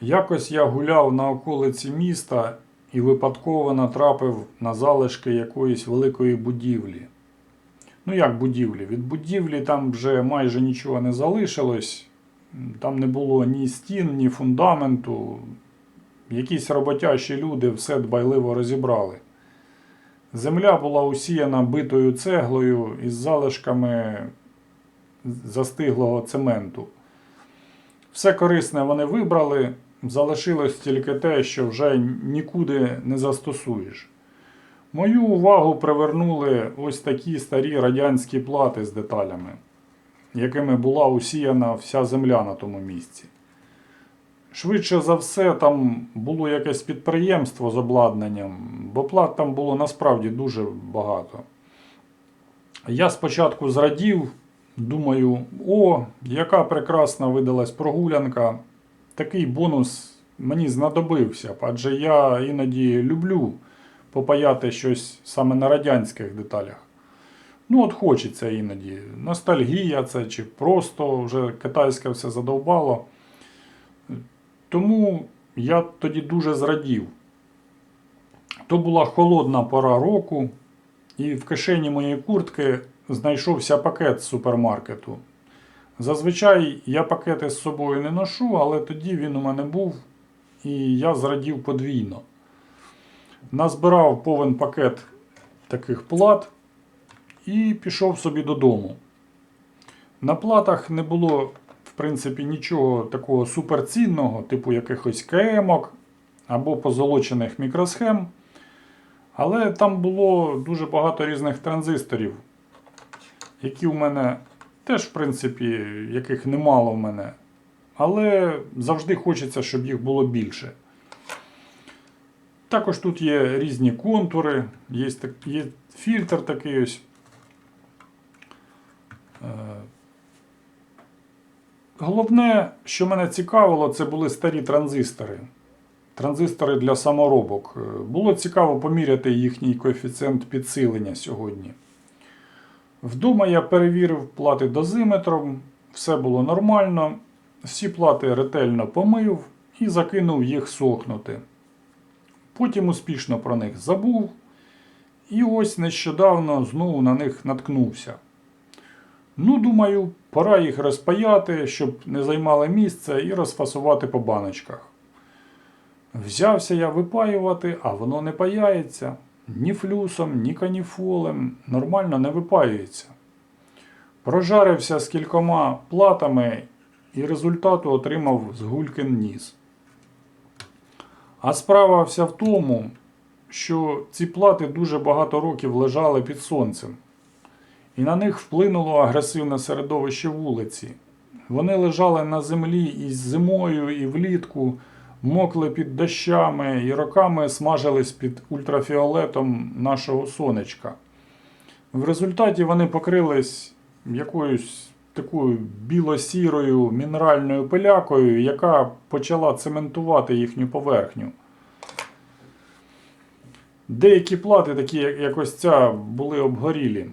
Якось я гуляв на околиці міста і випадково натрапив на залишки якоїсь великої будівлі. Ну як будівлі? Від будівлі там вже майже нічого не залишилось. Там не було ні стін, ні фундаменту. Якісь роботящі люди все дбайливо розібрали. Земля була усіяна битою цеглою із залишками застиглого цементу. Все корисне вони вибрали, залишилось тільки те, що вже нікуди не застосуєш. Мою увагу привернули ось такі старі радянські плати з деталями, якими була усіяна вся земля на тому місці. Швидше за все, там було якесь підприємство з обладнанням, бо плат там було насправді дуже багато. Я спочатку зрадів, думаю, о, яка прекрасна видалась прогулянка. Такий бонус мені знадобився, адже я іноді люблю попаяти щось саме на радянських деталях. Ну, от хочеться іноді. Ностальгія це чи просто вже китайське все задовбало. Тому я тоді дуже зрадів. То була холодна пора року, і в кишені моєї куртки знайшовся пакет з супермаркету. Зазвичай я пакети з собою не ношу, але тоді він у мене був, і я зрадів подвійно. Назбирав повен пакет таких плат і пішов собі додому. На платах не було, в принципі, нічого такого суперцінного, типу якихось кемок або позолочених мікросхем. Але там було дуже багато різних транзисторів, які у мене теж, в принципі, яких немало в мене. Але завжди хочеться, щоб їх було більше. Також тут є різні контури, є, є фільтр такий ось. Е, Головне, що мене цікавило, це були старі транзистори. Транзистори для саморобок. Е, Було цікаво поміряти їхній коефіцієнт підсилення сьогодні. Вдома я перевірив плати дозиметром, все було нормально. Всі плати ретельно помив і закинув їх сохнути. Потім успішно про них забув. І ось нещодавно знову на них наткнувся. Ну, думаю, пора їх розпаяти, щоб не займали місце і розфасувати по баночках. Взявся я випаювати, а воно не паяється. Ні флюсом, ні каніфолем. Нормально не випаюється. Прожарився з кількома платами і результату отримав згулькин ніс. А справа вся в тому, що ці плати дуже багато років лежали під сонцем, і на них вплинуло агресивне середовище вулиці. Вони лежали на землі і зимою, і влітку, мокли під дощами і роками смажились під ультрафіолетом нашого сонечка. В результаті вони покрились якоюсь такою біло-сірою мінеральною пилякою, яка почала цементувати їхню поверхню. Деякі плати, такі як ось ця, були обгорілі.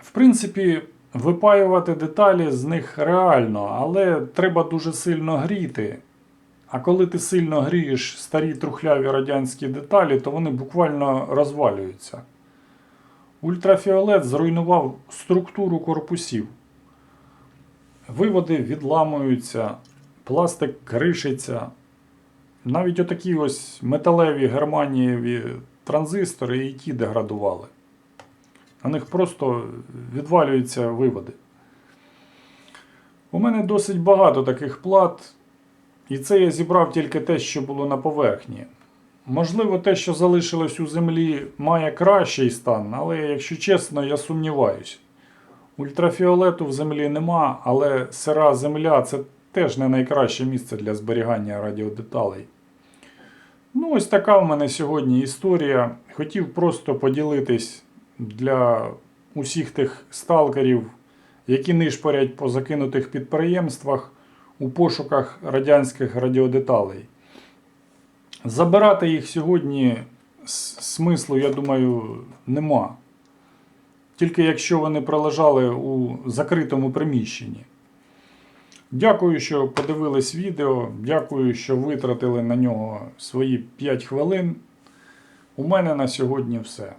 В принципі, випаювати деталі з них реально, але треба дуже сильно гріти. А коли ти сильно грієш старі трухляві радянські деталі, то вони буквально розвалюються. Ультрафіолет зруйнував структуру корпусів. Виводи відламуються, пластик кришиться. Навіть отакі ось металеві германієві транзистори і ті деградували. На них просто відвалюються виводи. У мене досить багато таких плат, і це я зібрав тільки те, що було на поверхні. Можливо, те, що залишилось у землі, має кращий стан, але, якщо чесно, я сумніваюсь. Ультрафіолету в землі нема, але сира земля це теж не найкраще місце для зберігання радіодеталей. Ну, ось така в мене сьогодні історія. Хотів просто поділитись для усіх тих сталкерів, які нишпорять по закинутих підприємствах у пошуках радянських радіодеталей. Забирати їх сьогодні смислу, я думаю, нема. Тільки якщо вони пролежали у закритому приміщенні. Дякую, що подивились відео. Дякую, що витратили на нього свої 5 хвилин. У мене на сьогодні все.